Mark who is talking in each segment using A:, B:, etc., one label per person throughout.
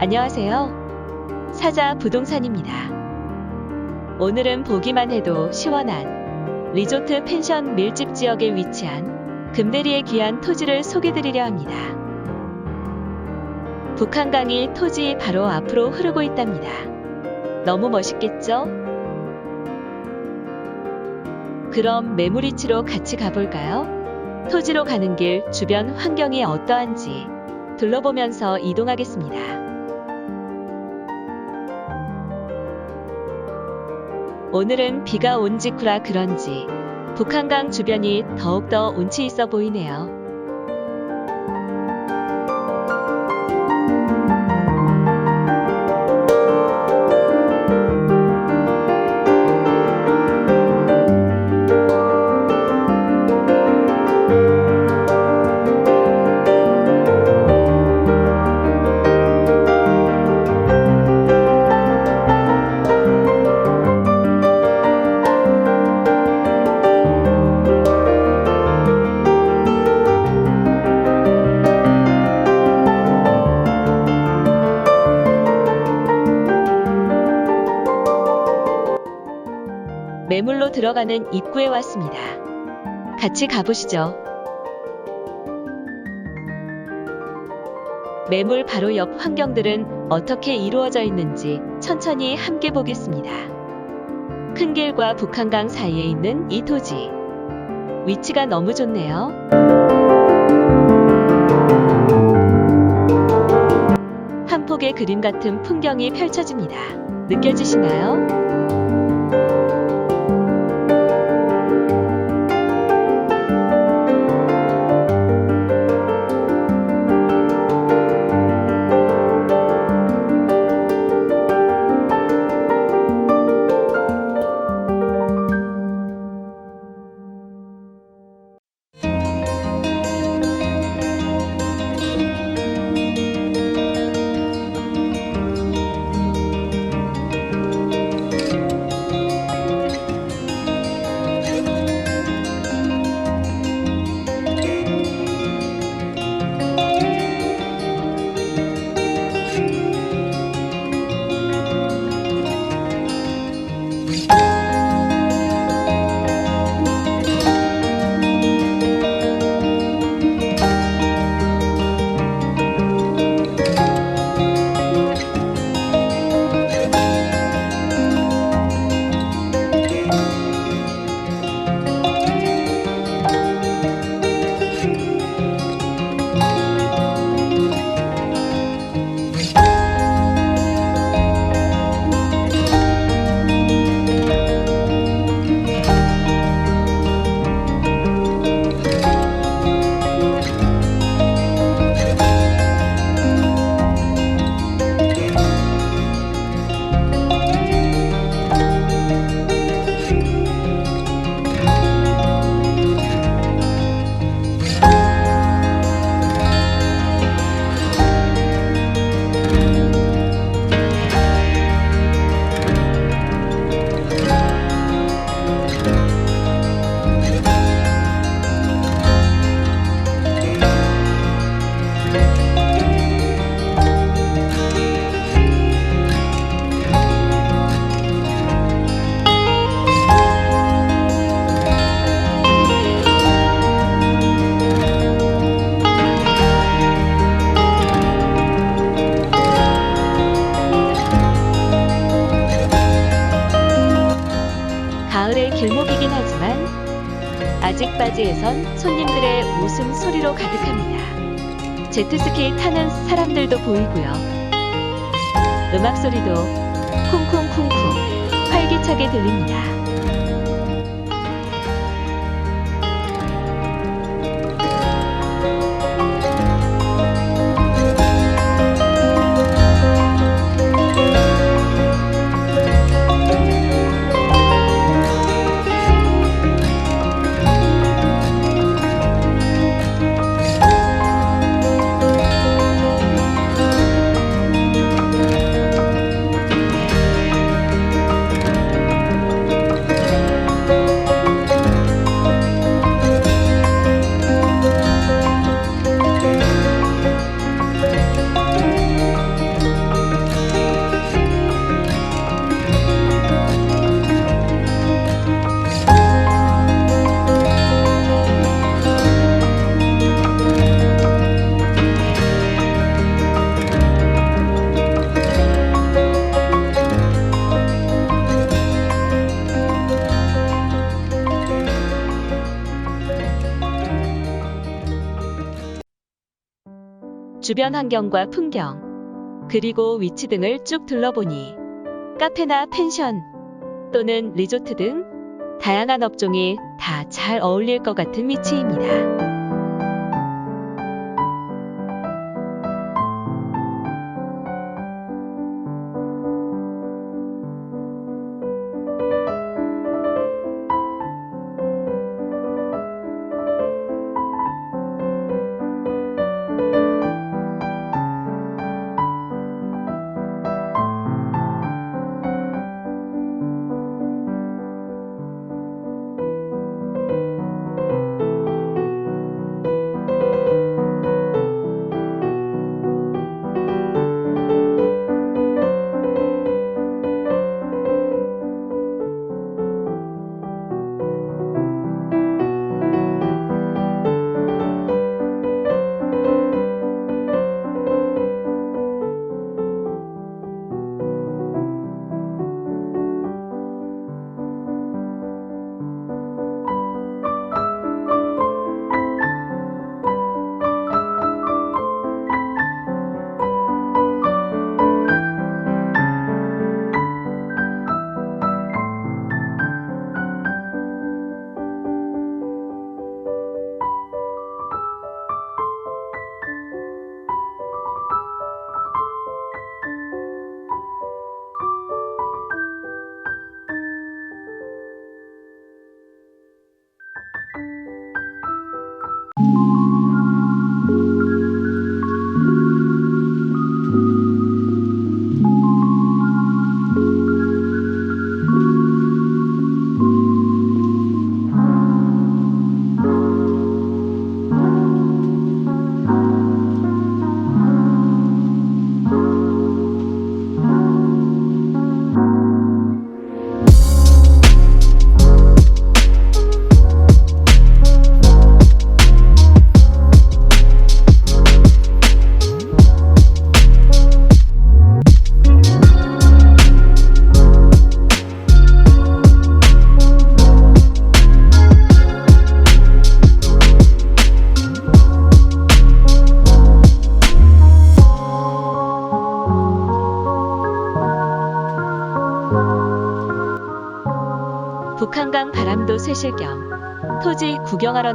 A: 안녕하세요. 사자 부동산입니다. 오늘은 보기만 해도 시원한 리조트 펜션 밀집 지역에 위치한 금대리의 귀한 토지를 소개드리려 합니다. 북한강이 토지 바로 앞으로 흐르고 있답니다. 너무 멋있겠죠? 그럼 매물이치로 같이 가볼까요? 토지로 가는 길 주변 환경이 어떠한지 둘러보면서 이동하겠습니다. 오늘은 비가 온 직후라 그런지 북한강 주변이 더욱더 운치 있어 보이네요. 매물로 들어가는 입구에 왔습니다. 같이 가보시죠. 매물 바로 옆 환경들은 어떻게 이루어져 있는지 천천히 함께 보겠습니다. 큰 길과 북한강 사이에 있는 이 토지. 위치가 너무 좋네요. 한 폭의 그림 같은 풍경이 펼쳐집니다. 느껴지시나요? 바지에선 손님들의 웃음 소리로 가득합니다. 제트스키 타는 사람들도 보이고요. 음악 소리도 쿵쿵쿵쿵 활기차게 들립니다. 주변 환경과 풍경, 그리고 위치 등을 쭉 둘러보니 카페나 펜션 또는 리조트 등 다양한 업종이 다 잘 어울릴 것 같은 위치입니다.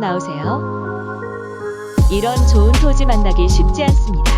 A: 나오세요. 이런 좋은 토지 만나기 쉽지 않습니다.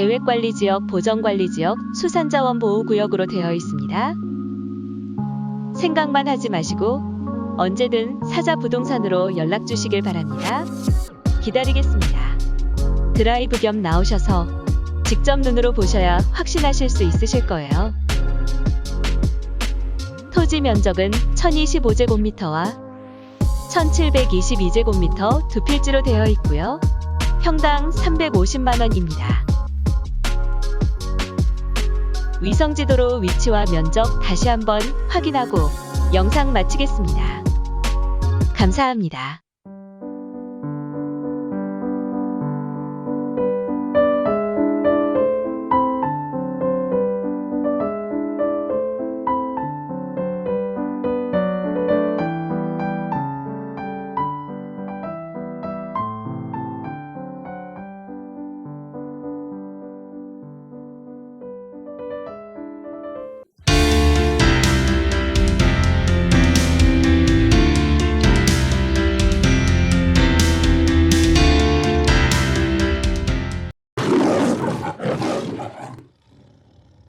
A: 계획관리지역, 보전관리지역, 수산자원보호구역으로 되어 있습니다. 생각만 하지 마시고 언제든 사자 부동산으로 연락 주시길 바랍니다. 기다리겠습니다. 드라이브 겸 나오셔서 직접 눈으로 보셔야 확신하실 수 있으실 거예요. 토지 면적은 1025제곱미터와 1722제곱미터 두 필지로 되어 있고요. 평당 350만 원입니다. 위성 지도로 위치와 면적 다시 한번 확인하고 영상 마치겠습니다. 감사합니다.